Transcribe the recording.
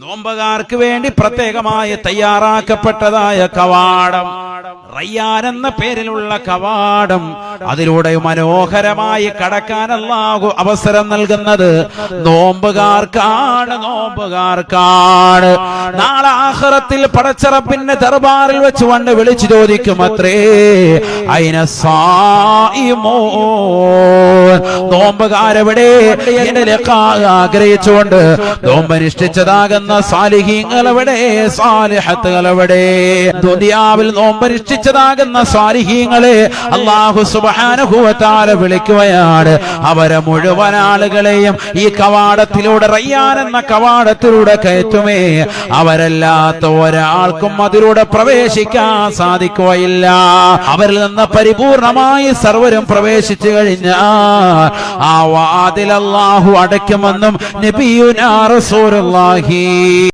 നോമ്പുകാർക്ക് വേണ്ടി പ്രത്യേകമായി തയ്യാറാക്കപ്പെട്ടതായ കവാടം. റയ്യാൻ എന്ന പേരിലുള്ള കവാടം. അതിലൂടെ മനോഹരമായി കടക്കാൻ അല്ലാഹു അവസരം നൽകുന്നത് നോമ്പുകാർക്കാണ് നോമ്പുകാർക്കാണ്. നാളെ ആഹ്റത്തിൽ പടച്ചറപ്പിന്റെ ദർബാറിൽ വെച്ച് വണ്ട് വിളിച്ചു ചോദിക്കും അത്രേ അയിന സായിമോ നോമ്പുകാരെവിടെ ലക്കാ ആഗ്രഹിച്ചുകൊണ്ട് നോമ്പനുഷ്ഠിച്ചതാകുന്ന സാലിഹീങ്ങളവിടെ എവിടെ ദുനിയാവിൽ നോമ്പനുഷ്ഠിച്ചതാകുന്ന സാലിഹീങ്ങളെ അള്ളാഹു സുബാനുഭവത്താലെ വിളിക്കുകയാണ്. അവരെ മുഴുവൻ ആളുകളെയും ഈ കവാടത്തിലൂടെ റയ്യാൻ എന്ന കവാടത്തിലൂടെ കയറ്റുമേ. അവരല്ലാത്ത ഒരാൾക്കും അതിലൂടെ പ്രവേശിക്കാൻ സാധിക്കുകയില്ല. അവരിൽ നിന്ന് പരിപൂർണമായി സർവരും പ്രവേശിച്ചു കഴിഞ്ഞാൽ ആ വാതിൽ അള്ളാഹു അടയ്ക്കുമെന്നും നബിയുനാ റസൂലുള്ളാഹി.